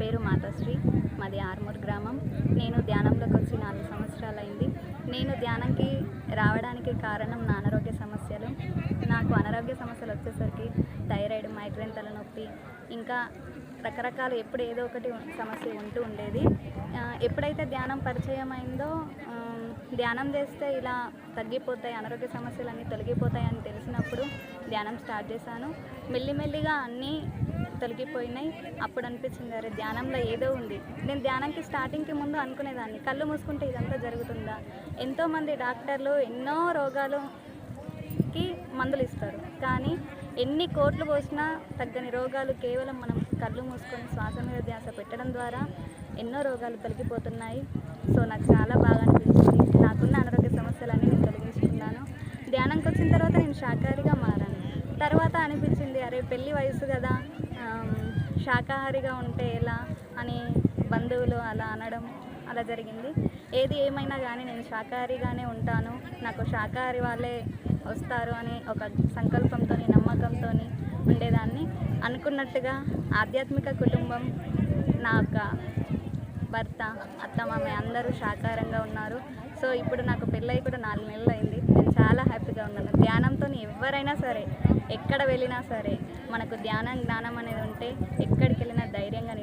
పేరు మాతాశ్రీ. మాది ఆర్మూర్ గ్రామం. నేను ధ్యానంలోకి వచ్చి నాలుగు సంవత్సరాలు అయింది నేను ధ్యానంకి రావడానికి కారణం నా అనారోగ్య సమస్యలు. నాకు అనారోగ్య సమస్యలు వచ్చేసరికి థైరాయిడ్ మైగ్రేన్ తలనొప్పి ఇంకా రకరకాలు ఎప్పుడు ఏదో ఒకటి సమస్య ఉంటూ ఉండేది. ఎప్పుడైతే ధ్యానం పరిచయం అయిందో ధ్యానం చేస్తే ఇలా తగ్గిపోతాయి అనారోగ్య సమస్యలు అన్నీ తొలగిపోతాయి అని తెలిసినప్పుడు ధ్యానం స్టార్ట్ చేశాను. మెల్లిమెల్లిగా అన్నీ తొలగిపోయినాయి. అప్పుడు అనిపించింది అరే ధ్యానంలో ఏదో ఉంది. నేను ధ్యానంకి స్టార్టింగ్కి ముందు అనుకునేదాన్ని. కళ్ళు మూసుకుంటే ఇదంతా జరుగుతుందా? ఎంతోమంది డాక్టర్లు ఎన్నో రోగాలుకి మందులు ఇస్తారు. కానీ ఎన్ని కోట్లు పోసినా తగ్గని రోగాలు కేవలం మనం కళ్ళు మూసుకొని శ్వాస మీద ధ్యాస పెట్టడం ద్వారా ఎన్నో రోగాలు తొలగిపోతున్నాయి. సో నాకు చాలా బాగా అనిపించింది నాకున్న అనారోగ్య సమస్యలన్నీ నేను తొలగించుకున్నాను ధ్యానంకి వచ్చిన తర్వాత నేను శాకాహారిగా మారాను. తర్వాత అనిపించింది అరే పెళ్ళి వయసు కదా శాకాహారిగా ఉంటే ఎలా? అని బంధువులు అలా అనడం అలా జరిగింది. ఏది ఏమైనా కానీ నేను శాకాహారిగానే ఉంటాను. నాకు శాకాహారి వాళ్ళే వస్తారు అని ఒక సంకల్పంతో నమ్మకంతో ఉండేదాన్ని. అనుకున్నట్టుగా ఆధ్యాత్మిక కుటుంబం నా యొక్క భర్త అత్తమామ అందరూ శాకాహారంగా ఉన్నారు. సో ఇప్పుడు నాకు పెళ్ళై కూడా నాలుగు నెలలు అయింది నేను చాలా హ్యాపీగా ఉన్నాను ధ్యానంతో ఎవరైనా సరే ఎక్కడ వెళ్ళినా సరే మనకు ధ్యానం జ్ఞానం అనేది ఉంటే ఎక్కడికి వెళ్ళినా ధైర్యంగా